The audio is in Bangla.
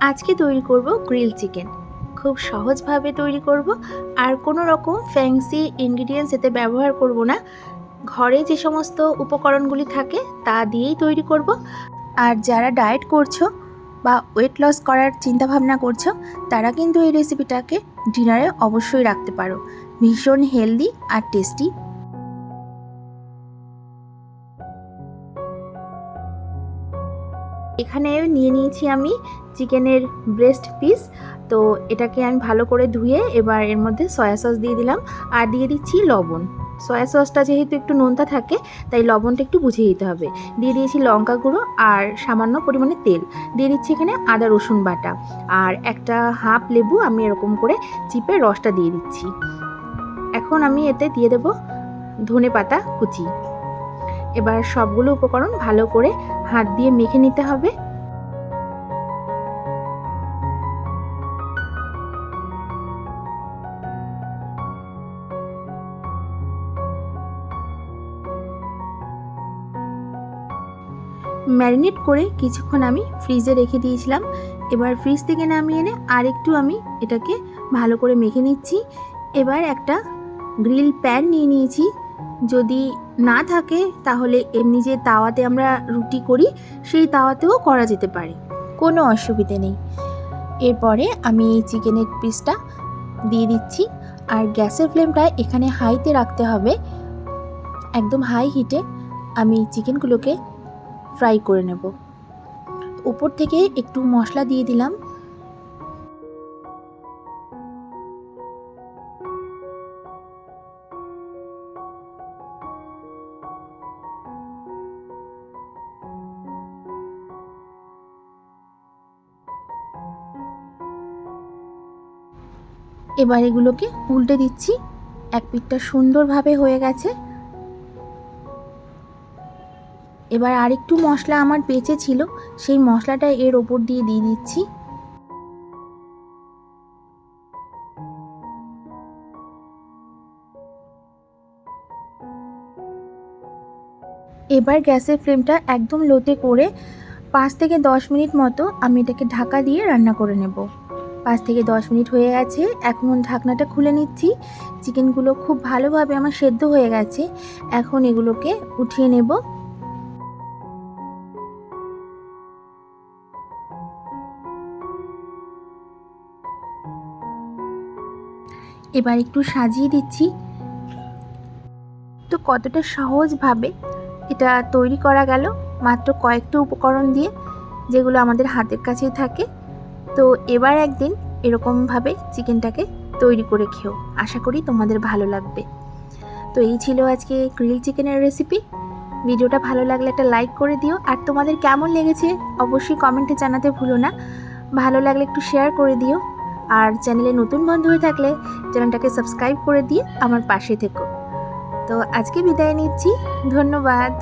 আজকে তৈরি করব গ্রিল চিকেন। খুব সহজভাবে তৈরি করব, আর কোনো রকম ফ্যান্সি ইনগ্রিডিয়েন্টস এতে ব্যবহার করব না। ঘরে যে সমস্ত উপকরণগুলি থাকে, তা দিয়েই তৈরি করব। আর যারা ডায়েট করছ বা ওয়েট লস করার চিন্তাভাবনা করছ, তারা কিন্তু এই রেসিপিটাকে ডিনারে অবশ্যই রাখতে পারো। ভীষণ হেলদি আর টেস্টি এখানে নিয়ে নিয়েছি আমি চিকেনের ব্রেস্ট পিস তো এটাকে আমি ভালো করে ধুয়ে এবার এর মধ্যে সয়া সস দিয়ে দিলাম। আর দিয়ে দিচ্ছি লবণ। সয়া সসটা যেহেতু একটু নোনতা থাকে, তাই লবণটা একটু বুঝে দিতে হবে। দিয়ে দিয়েছি লঙ্কা গুঁড়ো আর সামান্য পরিমাণে তেল। দিয়ে দিচ্ছি এখানে আদা, রসুন বাটা। আর একটা হাফ লেবু আমি এরকম করে চিপে রসটা দিয়ে দিচ্ছি। এখন আমি এতে দিয়ে দেব ধনে পাতা কুচি। এবার সবগুলো উপকরণ ভালো করে হাত দিয়ে মেখে নিতে হবে। ম্যারিনেট করে কিছুক্ষণ আমি ফ্রিজে রেখে দিয়েছিলাম। এবার ফ্রিজ থেকে নামিয়ে এনে আর একটু আমি এটাকে ভালো করে মেখে নিচ্ছি। এবার একটা গ্রিল প্যান নিয়ে নিয়েছি। যদি না থাকে, তাহলে এমনি যে তাওয়াতে আমরা রুটি করি, সেই তাওয়াতেও করা যেতে পারে। কোনো অসুবিধে নেই। এরপরে আমি এই চিকেনের পিসটা দিয়ে দিচ্ছি। আর গ্যাসের ফ্লেমটা এখানে হাইতে রাখতে হবে। একদম হাই হিটে আমি চিকেনগুলোকে ফ্রাই করে নেব। উপর থেকে একটু মশলা দিয়ে দিলাম। এবার এগুলোকে উল্টে দিচ্ছি। এক পিঠটা সুন্দরভাবে হয়ে গেছে। এবার আরেকটু মশলা আমার বেঁচে ছিল, সেই মশলাটা এর ওপর দিয়ে দিয়ে দিচ্ছি। এবার গ্যাসের ফ্লেমটা একদম লোতে করে পাঁচ থেকে দশ মিনিট মতো আমি এটাকে ঢাকা দিয়ে রান্না করে নেব। পাঁচ থেকে দশ মিনিট হয়ে গেছে। এখন ঢাকনাটা খুলে নিচ্ছি। চিকেনগুলো খুব ভালোভাবে আমার সেদ্ধ হয়ে গেছে। এখন এগুলোকে উঠিয়ে নেব। এবার একটু সাজিয়ে দিচ্ছি। তো কতটা সহজভাবে এটা তৈরি করা গেল, মাত্র কয়েকটা উপকরণ দিয়ে, যেগুলো আমাদের হাতের কাছেই থাকে। তো এবার একদিন এরকমভাবে চিকেনটাকে তৈরি করে খেও। আশা করি তোমাদের ভালো লাগবে। তো এই ছিল আজকে গ্রিল চিকেনের রেসিপি ভিডিওটা ভালো লাগলে একটা লাইক করে দিও। আর তোমাদের কেমন লেগেছে অবশ্যই কমেন্টে জানাতে ভুলো না। ভালো লাগলে একটু শেয়ার করে দিও। আর চ্যানেলে নতুন বন্ধু হয়ে থাকলে চ্যানেলটাকে সাবস্ক্রাইব করে দিয়ে আমার পাশে থেকো। তো আজকে বিদায় নিচ্ছি। ধন্যবাদ।